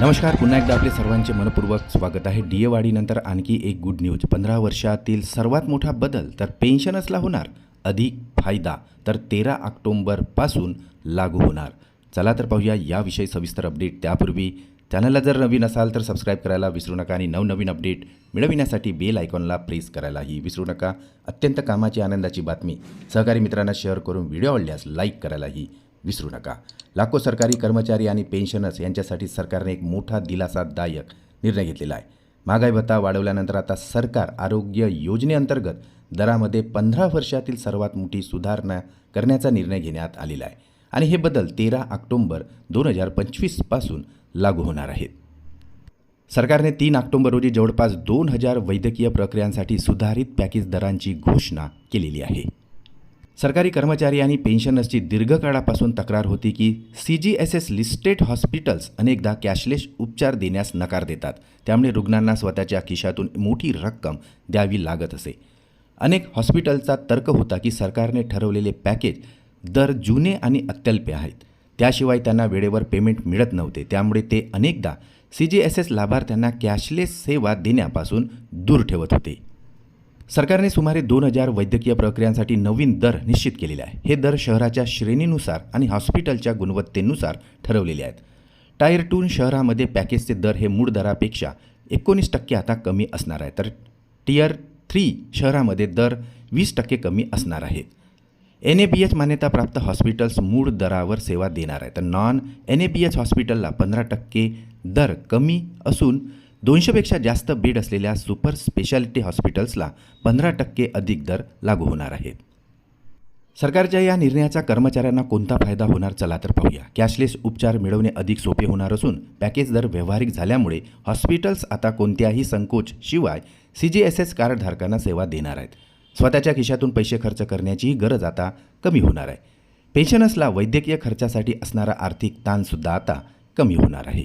नमस्कार पुन्हा एकदा आपले सर्वांचे मनपूर्वक स्वागत आहे. डी वाढीनंतर आणखी एक गुड न्यूज पंधरा वर्षातील सर्वात मोठा बदल तर पेन्शनसला होणार. अधिक फायदा तर तेरा ऑक्टोंबरपासून लागू होणार. चला तर पाहूया याविषयी सविस्तर अपडेट त्यापूर्वी. चॅनलला जर नवीन असाल तर सबस्क्राईब करायला विसरू नका आणि नवनवीन अपडेट मिळविण्यासाठी बेल आयकॉनला प्रेस करायलाही विसरू नका. अत्यंत कामाची आनंदाची बातमी. सहकारी मित्रांना शेअर करून व्हिडिओ आवडल्यास लाईक करायलाही विसरू नका. लाखो सरकारी कर्मचारी आणि पेन्शनर्स यांच्यासाठी सरकारने एक मोठा दिलासादायक निर्णय घेतलेला आहे. महागाई भत्ता वाढवल्यानंतर आता सरकार आरोग्य योजनेअंतर्गत दरामध्ये पंधरा वर्षातील सर्वात मोठी सुधारणा करण्याचा निर्णय घेण्यात आलेला आहे. आणि हे बदल तेरा ऑक्टोंबर दोन हजार पंचवीसपासून लागू होणार आहेत. सरकारने तीन ऑक्टोंबर रोजी जवळपास दोन हजार वैद्यकीय प्रक्रियांसाठी सुधारित पॅकेज दरांची घोषणा केलेली आहे. सरकारी कर्मचारी आणि पेन्शनर्सची दीर्घकाळापासून तक्रार होती की C G S S listed hospitals अनेकदा कॅशलेस उपचार देण्यास नकार देतात. त्यामुळे रुग्णांना स्वतःच्या खिशातून मोठी रक्कम द्यावी लागत असे. अनेक हॉस्पिटलचा तर्क होता की सरकारने ठरवलेले पॅकेज दर जुने आणि अत्यल्पे आहेत. त्याशिवाय त्यांना वेळेवर पेमेंट मिळत नव्हते. त्यामुळे ते अनेकदा सी जी एस एस लाभार्थ्यांना कॅशलेस सेवा देण्यापासून दूर ठेवत होते. सरकारने सुमारे दोन हजार वैद्यकीय प्रक्रियांसाठी नवीन दर निश्चित केलेले आहे. हे दर शहराच्या श्रेणीनुसार आणि हॉस्पिटलच्या गुणवत्तेनुसार ठरवलेले आहेत. टायर टू शहरामध्ये पॅकेजचे दर हे मूळ दरापेक्षा एकोणीस टक्के आता कमी असणार आहे. तर टियर थ्री शहरामध्ये दर वीस टक्के कमी असणार आहेत एन ए बी एच मान्यताप्राप्त हॉस्पिटल्स मूळ दरावर सेवा देणार आहे तर non N A B H हॉस्पिटलला पंधरा टक्के दर कमी असून दोनशेपेक्षा जास्त बेड असलेल्या सुपर स्पेशालिटी हॉस्पिटल्सला पंधरा टक्के अधिक दर लागू होणार आहेत सरकारच्या या निर्णयाचा कर्मचाऱ्यांना कोणता फायदा होणार चला तर पाहूया. कॅशलेस उपचार मिळवणे अधिक सोपे होणार असून पॅकेज दर व्यावहारिक झाल्यामुळे हॉस्पिटल्स आता कोणत्याही संकोच शिवाय सी जी एस एस कार्डधारकांना सेवा देणार आहेत. स्वतःच्या खिशातून पैसे खर्च करण्याचीही गरज आता कमी होणार आहे. पेन्शनर्सला वैद्यकीय खर्चासाठी असणारा आर्थिक ताणसुद्धा आता कमी होणार आहे.